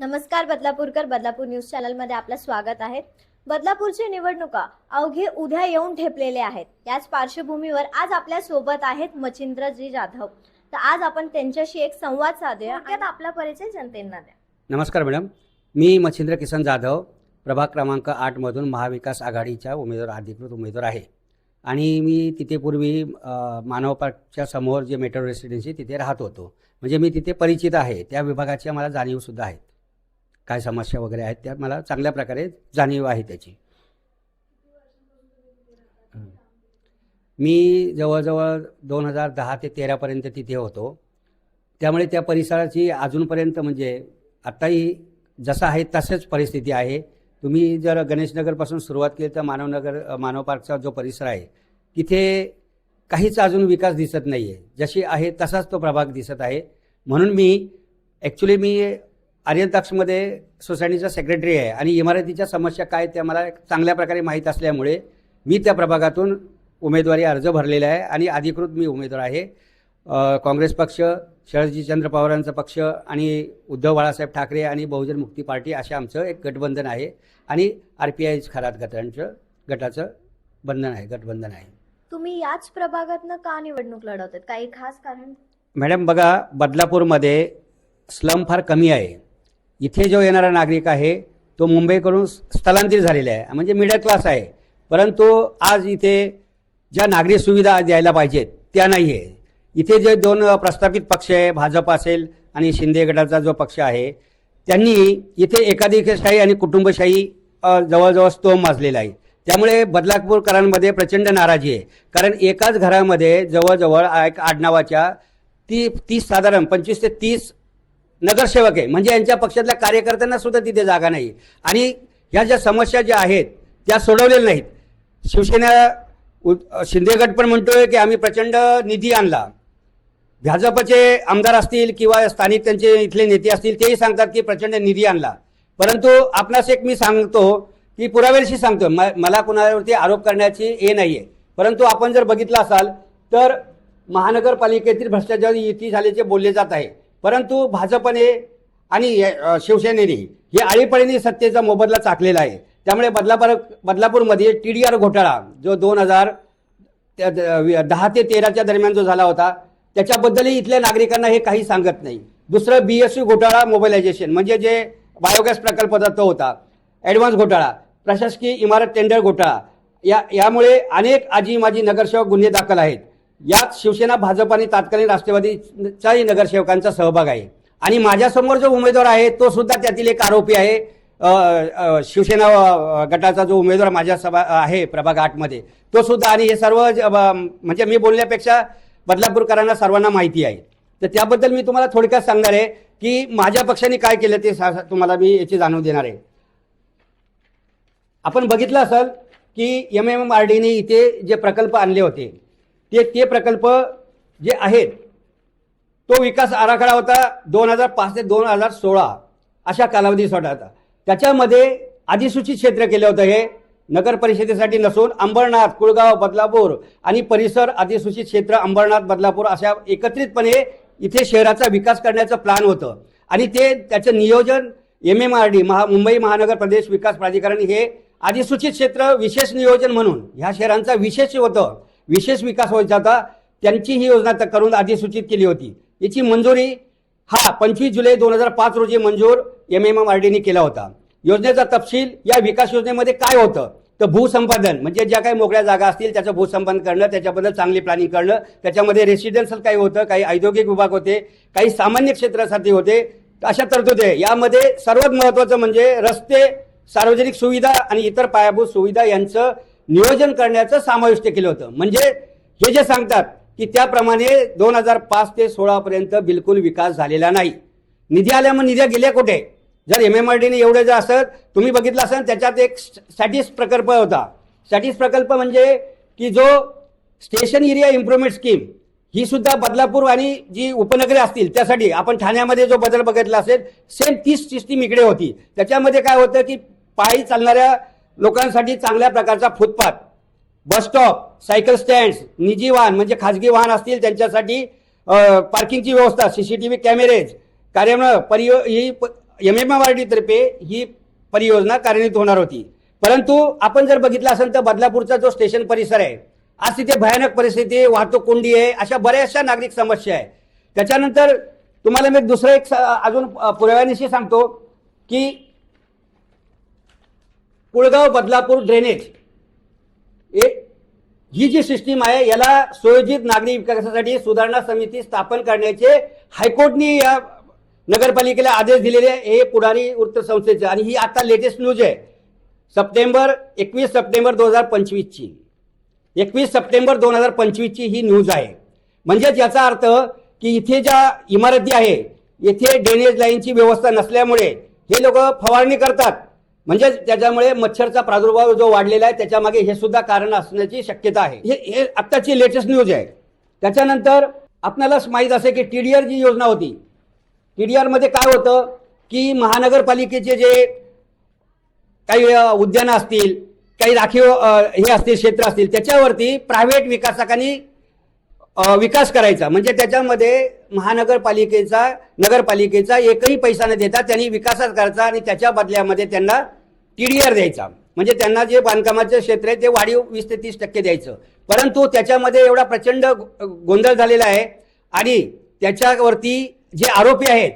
नमस्कार बदलापूरकर बदलापूर न्यूज चॅनलमध्ये आपलं स्वागत आहे. बदलापूरची निवडणुका अवघे उद्या येऊन ठेपलेले आहेत. याच पार्श्वभूमीवर आज आपल्यासोबत आहेत मच्छिंद्रजी जाधव. तर आज आपण त्यांच्याशी एक संवाद साधूया त्यात आपला परिचय जनतेना द्या. नमस्कार मॅडम. मी मच्छिंद्र किसन जाधव प्रभाग क्रमांक आठमधून महाविकास आघाडीच्या उमेदवार अधिकृत उमेदवार आहे. आणि मी तिथे पूर्वी मानव पार्कच्या समोर जे मेट्रो रेसिडेन्सी तिथे राहत होतो. म्हणजे मी तिथे परिचित आहे. त्या विभागाच्या मला जाणीवसुद्धा आहेत काय समस्या वगैरे आहेत त्या मला चांगल्या प्रकारे जाणीव आहे त्याची. मी जवळजवळ दोन हजार दहा ते तेरापर्यंत तिथे होतो. त्यामुळे त्या परिसराची अजूनपर्यंत म्हणजे आत्ताही जसं आहे तसंच परिस्थिती आहे. तुम्ही जर गणेशनगरपासून सुरुवात केली तर मानवनगर मानव पार्कचा जो परिसर आहे तिथे काहीच अजून विकास दिसत नाही आहे जशी आहे तसाच तो प्रभाग दिसत आहे. म्हणून मी ॲक्च्युली मी आर्यताक्षमध्ये सोसायटीचा सेक्रेटरी आहे आणि इमारतीच्या समस्या काय त्या मला चांगल्या प्रकारे माहीत असल्यामुळे मी त्या प्रभागातून उमेदवारी अर्ज भरलेला आहे आणि अधिकृत मी उमेदवार आहे. काँग्रेस पक्ष शरदजीचंद्र पवारांचा पक्ष आणि उद्धव बाळासाहेब ठाकरे आणि बहुजन मुक्ती पार्टी असे आमचं एक गठबंधन आहे आणि आर पी आय खरात गटांचं गटाचं बंधन आहे गठबंधन आहे. तुम्ही याच प्रभागातनं का निवडणूक लढवतात? काही खास कारण? मॅडम बघा बदलापूरमध्ये स्लम फार कमी आहे. इथे जो येणारा नागरिक आहे तो मुंबईकडून स्थलांतरित झालेला आहे. म्हणजे मिडल क्लास आहे. परंतु आज इथे ज्या नागरी सुविधा द्यायला पाहिजेत त्या नाही आहे इथे जे दोन प्रस्थापित पक्ष आहे भाजप असेल आणि शिंदे गटाचा जो पक्ष आहे त्यांनी इथे एकाधिकशाही आणि कुटुंबशाही जवळजवळ स्तोम माजलेला आहे. त्यामुळे बदलापूरकरांमध्ये प्रचंड नाराजी आहे. कारण एकाच घरामध्ये जवळजवळ एक आडनावाच्या ती तीस साधारण पंचवीस ते तीस नगरसेवक आहे म्हणजे यांच्या पक्षातल्या कार्यकर्त्यांना सुद्धा तिथे जागा नाही. आणि ह्या ज्या समस्या ज्या आहेत त्या सोडवलेल्या नाहीत. शिवसेना उ- शिंदे गट पण म्हणतोय की आम्ही प्रचंड निधी आणला. भाजपचे आमदार असतील किंवा स्थानिक त्यांचे इथले नेते असतील तेही सांगतात की प्रचंड निधी आणला. परंतु आपणास एक मी सांगतो की पुराव्याशी सांगतो म- मला कोणावरती आरोप करण्याची हे नाही आहे परंतु आपण जर बघितलं असाल तर महानगरपालिकेतील भ्रष्टाचार युती झाल्याचे बोलले जात आहे. परंतु भाजपने आणि शिवसेनेने हे आळीपळीने सत्तेचा मोबदला चाकलेला आहे. त्यामुळे बदलापूर बदलापूरमध्ये टी डी आर घोटाळा जो दोन हजार त्या दहा ते तेराच्या दरम्यान जो झाला होता त्याच्याबद्दलही इथल्या नागरिकांना हे काही सांगत नाही. दुसरं बी एस सी घोटाळा मोबाईलायझेशन म्हणजे जे बायोगॅस प्रकल्प तो होता ॲडव्हान्स घोटाळा प्रशासकीय इमारत टेंडर घोटाळा या यामुळे अनेक आजी माजी नगरसेवक गुन्हे दाखल आहेत. यात शिवसेना भाजप आणि तात्कालीन राष्ट्रवादीचाही नगरसेवकांचा सहभाग आहे. आणि माझ्यासमोर जो उमेदवार आहे तो सुद्धा त्यातील एक आरोपी आहे. शिवसेना गटाचा जो उमेदवार माझ्या सभा आहे प्रभाग आठमध्ये तो सुद्धा आणि हे सर्व ज- म्हणजे मी बोलण्यापेक्षा बदलापूरकरांना सर्वांना माहिती आहे. तर त्याबद्दल मी तुम्हाला थोडक्यात सांगणार आहे की माझ्या पक्षाने काय केलं ते सा- तुम्हाला मी याची जाणीव देणार आहे. आपण बघितलं असाल की एम एम आर डीने इथे जे प्रकल्प आणले होते ते ते प्रकल्प जे आहेत तो विकास आराखडा होता दोन हजार पाच ते दोन हजार सोळा अशा कालावधीसाठी होता त्याच्यामध्ये अधिसूचित क्षेत्र केलं होतं हे नगर परिषदेसाठी नसून अंबरनाथ कुळगाव बदलापूर आणि परिसर अधिसूचित क्षेत्र अंबरनाथ बदलापूर अशा एकत्रितपणे इथे शहराचा विकास करण्याचं प्लॅन होतं. आणि ते त्याचं नियोजन एम एम आर डी महा मुंबई महानगर प्रदेश विकास प्राधिकरण हे अधिसूचित क्षेत्र विशेष नियोजन म्हणून ह्या शहरांचा विशेष होतं. विशेष विकास व्हायचा होता त्यांची ही योजना करून अधिसूचित केली होती. याची मंजुरी हा पंचवीस जुलै दोन हजार पाच रोजी मंजूर एम एम एम आर डीने केला होता. योजनेचा तपशील या विकास योजनेमध्ये काय होतं? तर भूसंपादन म्हणजे ज्या काही मोकळ्या जागा असतील त्याचं भूसंपादन करणं त्याच्याबद्दल चांगली प्लॅनिंग करणं त्याच्यामध्ये रेसिडेन्शियल काही होतं काही औद्योगिक विभाग होते काही सामान्य क्षेत्रासाठी होते अशा तरतुदी आहे. यामध्ये सर्वात महत्त्वाचं म्हणजे रस्ते सार्वजनिक सुविधा आणि इतर पायाभूत सुविधा यांचं नियोजन करण्याचं समाविष्ट केलं होतं. म्हणजे हे जे सांगतात की त्याप्रमाणे दोन हजार पाच ते सोळापर्यंत बिलकुल विकास झालेला नाही. निधी आल्या मग निधी गेल्या कुठे? जर एम एम आर डीने एवढं जर असत तुम्ही बघितलं असेल त्याच्यात एक सॅटिस प्रकल्प होता. सॅटिस प्रकल्प म्हणजे की जो स्टेशन एरिया इम्प्रुव्हमेंट स्कीम ही सुद्धा बदलापूर आणि जी उपनगरे असतील त्यासाठी आपण ठाण्यामध्ये जो बदल बघितला असेल सेम तीस सिस्टीम इकडे होती. त्याच्यामध्ये काय होतं की पायी चालणाऱ्या लोकांसाठी चांगल्या प्रकारचा footpath bus stop cycle stand निजी वाहन म्हणजे खाजगी वाहन असतील त्यांच्यासाठी पार्किंगची व्यवस्था C C T V cameras कार्यान्वयन परियो ही प- एम एम आर तर्फे ही परियोजना कार्यान्वित होणार होती. परंतु आपण जर बघितलं असेल तर बदलापूरचा जो स्टेशन परिसर आहे आज तिथे भयानक परिस्थिती वाहतूक कोंडी आहे अशा बऱ्याचशा नागरिक समस्या आहे. त्याच्यानंतर तुम्हाला मी दुसरं एक स- अजून पुराव्यानिशी सांगतो की कुळगाव बदलापूर ड्रेनेज ए ही जी सिस्टीम आहे याला सुयोजित नागरी विकासासाठी सुधारणा समिती स्थापन करण्याचे हायकोर्टनी या नगरपालिकेला आदेश दिलेले आहे. हे पुढारी वृत्तसंस्थेचे. आणि ही आता लेटेस्ट न्यूज आहे. सप्टेंबर एकवीस सप्टेंबर दोन हजार पंचवीसची. एकवीस सप्टेंबर दोन हजार पंचवीसची ही न्यूज आहे. म्हणजेच याचा अर्थ की इथे ज्या इमारती आहे येथे ड्रेनेज लाईनची व्यवस्था नसल्यामुळे हे लोक फवारणी करतात. म्हणजे त्याच्यामुळे मच्छरचा प्रादुर्भाव जो वाढलेला आहे त्याच्यामागे हे सुद्धा कारण असण्याची शक्यता आहे. हे हे आत्ताची लेटेस्ट न्यूज आहे. त्याच्यानंतर आपल्यालाच माहीत असेल की टी डी आर जी योजना होती. टी डी आरमध्ये काय होतं की महानगरपालिकेचे जे काही उद्यानं असतील काही राखीव हे असतील क्षेत्र असतील त्याच्यावरती प्रायव्हेट विकासकांनी विकास करायचा. म्हणजे त्याच्यामध्ये महानगरपालिकेचा नगरपालिकेचा एकही पैसा न देता त्यांनी विकासच करायचा आणि त्याच्या बदल्यामध्ये त्यांना टीडीआर द्यायचा. म्हणजे त्यांना जे बांधकामाचे क्षेत्र आहे ते वाढीव वीस ते तीस टक्के द्यायचं. परंतु त्याच्यामध्ये एवढा प्रचंड गोंधळ झालेला आहे आणि त्याच्यावरती जे आरोपी आहेत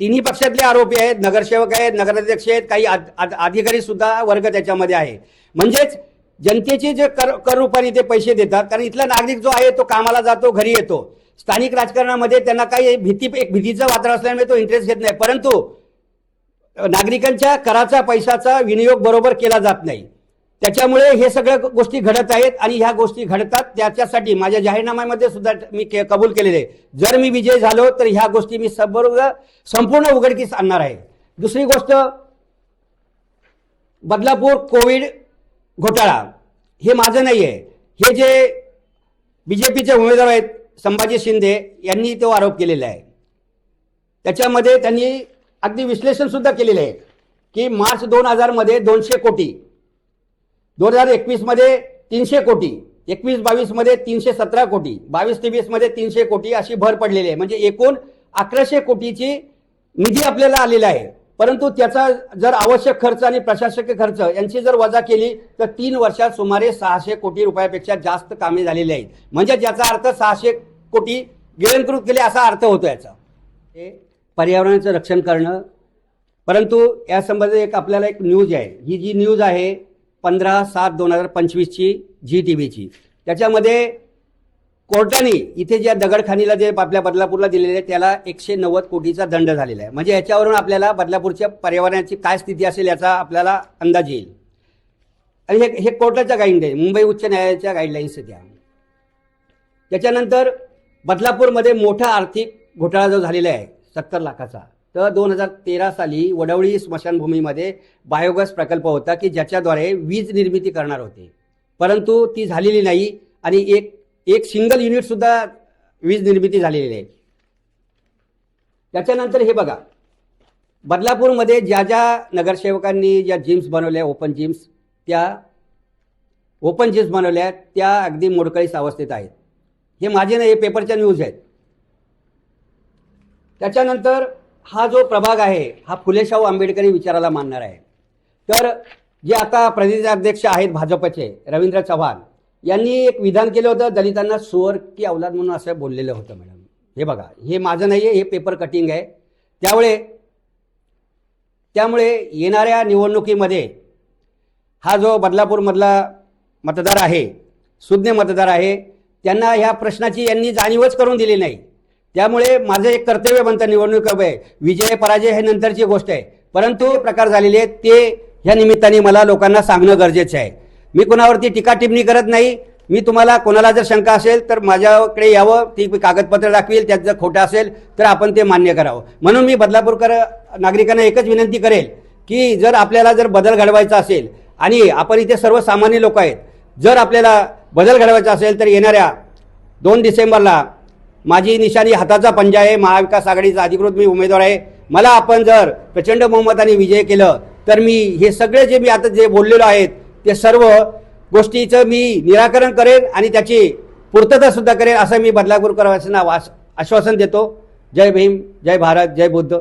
तिन्ही पक्षातले आरोपी आहेत नगरसेवक आहेत नगराध्यक्ष आहेत काही अधिकारी सुद्धा वर्ग त्याच्यामध्ये आहे. म्हणजेच जनतेचे जे कर कर रूपाने ते पैसे देतात कारण इथला नागरिक जो आहे तो कामाला जातो घरी येतो. स्थानिक राजकारणामध्ये त्यांना काही भीती एक भीतीचं वातावरण असल्यामुळे तो इंटरेस्ट घेत नाही. परंतु नागरिकांच्या कराचा पैशाचा विनियोग बरोबर केला जात नाही. त्याच्यामुळे हे सगळ्या गोष्टी घडत आहेत आणि ह्या गोष्टी घडतात. त्याच्यासाठी माझ्या जाहीरनाम्यामध्ये सुद्धा मी के- कबूल केलेले आहे. जर मी विजय झालो तर ह्या गोष्टी मी सबरोग संपूर्ण उघडकीस आणणार आहे. दुसरी गोष्ट बदलापूर कोविड घोटाळा. हे माझं नाही आहे हे जे बीजेपीचे उमेदवार आहेत संभाजी शिंदे यांनी तो आरोप केलेला आहे. त्याच्यामध्ये त्यांनी अगदी विश्लेषण सुद्धा केलेलं आहे की मार्च दोन हजारमध्ये दोनशे कोटी दोन हजार एकवीसमध्ये तीनशे कोटी एकवीस बावीसमध्ये तीनशे सतरा कोटी बावीस तेवीसमध्ये तीनशे कोटी अशी भर पडलेली आहे. म्हणजे एकूण अकराशे कोटीची निधी आपल्याला आलेला आहे. परंतु त्याचा जर आवश्यक खर्च आणि प्रशासकीय खर्च यांची जर वजा केली तर तीन वर्षात सुमारे सहाशे कोटी रुपयापेक्षा जास्त कामे झालेली आहेत. म्हणजे ज्याचा अर्थ सहाशे कोटी गिळंकृत केले असा अर्थ होतो याचा. हे पर्यावरणाचं रक्षण करणं. परंतु या संबंधी एक आपल्याला एक न्यूज आहे. ही जी न्यूज आहे पंधरा सात दोन हजार पंचवीसची जी टी व्हीची त्याच्यामध्ये कोर्टाने इथे ज्या दगडखानीला जे आपल्या बदलापूरला दिलेले आहे त्याला एकशे नव्वद कोटीचा दंड झालेला आहे. म्हणजे याच्यावरून आपल्याला बदलापूरच्या पर्यावरणाची काय स्थिती असेल याचा आपल्याला अंदाज येईल. आणि हे हे कोर्टाच्या गाईड आहे मुंबई उच्च न्यायालयाच्या गाईडलाईन्स त्या त्याच्यानंतर बदलापूरमध्ये मोठा आर्थिक घोटाळा जो झालेला आहे सत्तर लाखाचा. तर दोन हजार तेरा साली वडवळी स्मशानभूमीमध्ये बायोगॅस प्रकल्प होता की ज्याच्याद्वारे वीज निर्मिती करणार होते. परंतु ती झालेली नाही आणि एक एक सिंगल युनिटसुद्धा वीज निर्मिती झालेली आहे त्याच्यानंतर हे बघा. बदलापूरमध्ये ज्या ज्या नगरसेवकांनी ज्या जिम्स बनवल्या ओपन जिम्स त्या ओपन जिम्स बनवल्या त्या अगदी मोडकळीस अवस्थेत आहेत. हे माझे नाही हे पेपरच्या न्यूज आहेत. त्याच्यानंतर हा जो प्रभाग आहे हा फुलेशाहू आंबेडकरी विचाराला मानणार आहे. तर जे आता प्रदेशाध्यक्ष आहेत भाजपचे रवींद्र चव्हाण यांनी एक विधान केलं होतं दलितांना सुअर की अवलाद म्हणून असं बोललेलं होतं मॅडम. हे बघा हे माझं नाही आहे हे पेपर कटिंग आहे. त्यामुळे त्यामुळे येणाऱ्या निवडणुकीमध्ये हा जो बदलापूरमधला मतदार आहे सुज्ञ मतदार आहे त्यांना ह्या प्रश्नाची यांनी जाणीवच करून दिली नाही. त्यामुळे माझं एक कर्तव्य बनतं निवडणूक आहे विजय पराजय हे नंतरची गोष्ट आहे. परंतु प्रकार झालेले आहेत ते ह्या निमित्ताने मला लोकांना सांगणं गरजेचं आहे. मी कोणावरती टीका टिप्पणी करत नाही. मी तुम्हाला कोणाला जर शंका असेल तर माझ्याकडे यावं ती कागदपत्र दाखवेल त्यात जर खोटं असेल तर आपण ते मान्य करावं. म्हणून मी बदलापूरकर नागरिकांना एकच विनंती करेल की जर आपल्याला जर बदल घडवायचा असेल आणि आपण इथे सर्वसामान्य लोक आहेत जर आपल्याला बदल घडवायचा असेल तर येणाऱ्या दोन डिसेंबरला माझी निशाणी हाताचा पंजा आहे महाविकास आघाडीचा अधिकृत मी उमेदवार आहे. मला आपण जर प्रचंड बहुमताने विजय केलं तर मी हे सगळे जे मी आता जे बोललेलो आहेत ते सर्व गोष्टीचं मी निराकरण करेन आणि त्याची पूर्तता सुद्धा करेन असं मी बदलापूरकरांना आश्वासन देतो. जय भीम जय भारत जय बुद्ध.